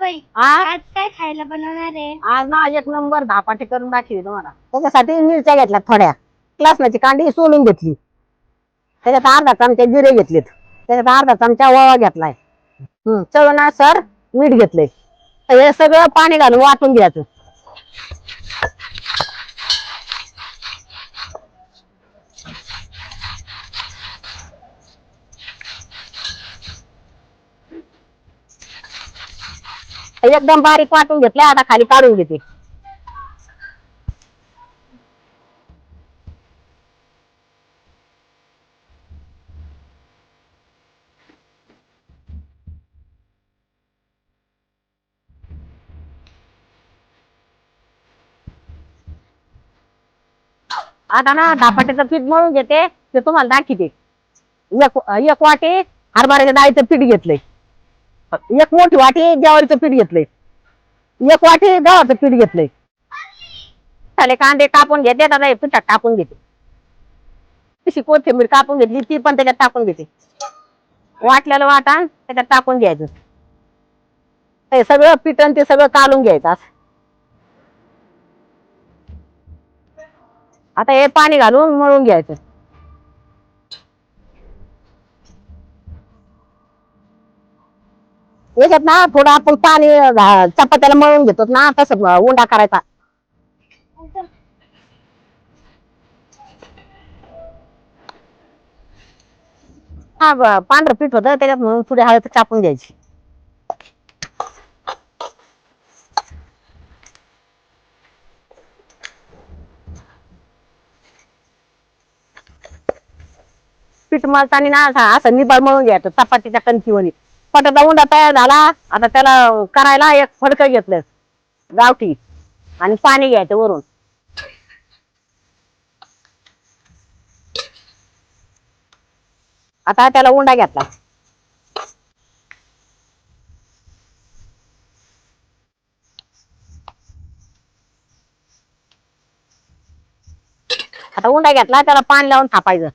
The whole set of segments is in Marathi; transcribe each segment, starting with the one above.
बाई आज काय खायला बनवणार आहे? आज ना एक नंबर धापाटी करून दाखवली तुम्हाला. त्याच्यासाठी मिरच्या घेतल्या थोड्या. लसणाची कांडी सोलून घेतली. त्याच्यात अर्धा चमचा जिरे घेतलेत. त्याच्यात अर्धा चमचा ओवा घेतलाय. हम्म चवनानुसार मीठ घेतलंय. हे सगळं पाणी घालून वाटून घ्यायचं. एकदम बारीक वाटून घेतल्या आता खाली काढून घेते. आता ना धापाट्याचं पीठ मळून घेते ते तुम्हाला दाखवते. एक एक हरभऱ्याच्या डाळीचं पीठ घेतलंय. एक मोठी वाटी ज्वारीचं पीठ घेतलंय. एक वाटी गव्हाचं पीठ घेतलंय. झाले कांदे कापून घेते आता हे पिठात टाकून घेते. तशी कोथिंबीर कापून घेतली ती पण त्याच्यात टाकून घेते. वाटलेलं वाटा त्याच्यात टाकून घ्यायचं. हे सगळं पीठ ते सगळं कालून घ्यायचं असं. आता हे पाणी घालून मळून घ्यायचं. याच्यात ना थोडं आपण पाणी घा- चपात्याला मळून घेतो ना तसं उंडा करायचा. हा ब- पांढरं पीठ होतं त्याच्यात म्हणून थोडी हळद कापून घ्यायची. पीठ मळताना ना असं- असं निबाळ मळून घ्यायचं चपातीच्या कणकीवणी पटाचा उंडा तयार झाला. आता त्याला करायला एक फडकं घेतलं. गावठी. आणि पाणी घ्यायचं वरून. आता त्याला उंडा घेतला. आता उंडा घेतला त्याला पाणी लावून थापायचं.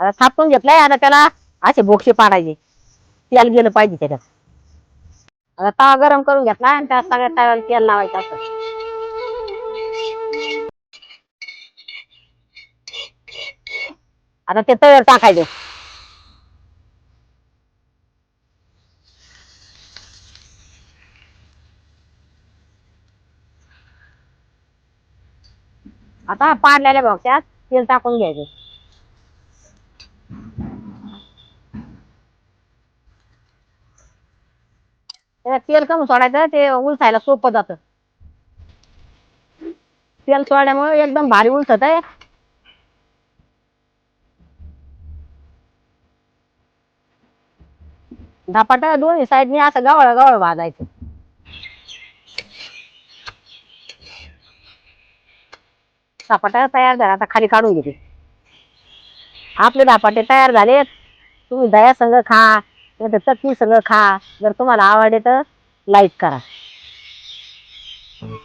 आता थापून घेतलाय आता त्याला असे बोक्षे पाडायचे. तेल गेलं पाहिजे त्याच्यात. आता तवा गरम करून घेतला आणि त्या सगळ्या तव्याला तेल लावायचं असं. आता ते तव्यावर टाकायचं. आता पाडलेल्या त्यात तेल टाकून घ्यायचं. त्याला तेल कमी सोडायचं ते उलसायला सोपं जातं. तेल सोडल्यामुळे एकदम भारी उलसत आहे. धापाट दोन्ही साईडनी असं गावळ गावळ भाजायचं. धापाटा तयार झाला आता खाली काढून घेते. आपले धापाटे तयार झालेत. तुम्ही दया संग खा. नाही तर चटणी खा. जर तुम्हाला आवडले तर लाईक करा.